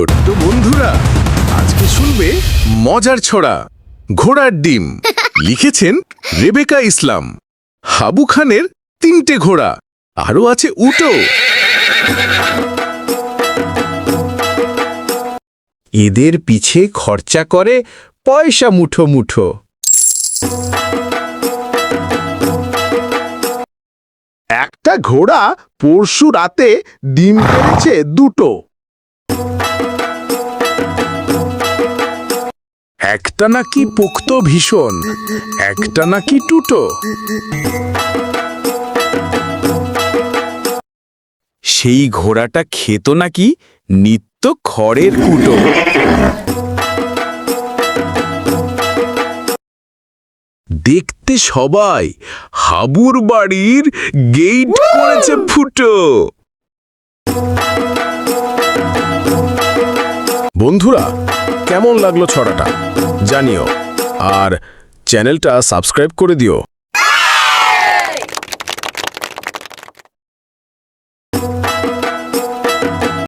ছোট্ট বন্ধুরা আজকে শুনবে মজার ছড়া ঘোড়ার ডিম। লিখেছেন রেবেকা ইসলাম। হাবু খানের তিনটে ঘোড়া আরও আছে উটো। এদের পিছে খরচা করে পয়সা মুঠো মুঠো। একটা ঘোড়া পরশু রাতে ডিম পেড়েছে দুটো। একটা নাকি পোক্ত ভীষণ, একটা নাকি টুটো। সেই ঘোড়াটা খেত নাকি নিত্য খড়ের কুটো। দেখতে সবাই হাবুর বাড়ির গেট করেছে ফুটো। বন্ধুরা কেমন লাগল ছড়াটা? জানিও। আর চ্যানেলটা সাবস্ক্রাইব করে দিও।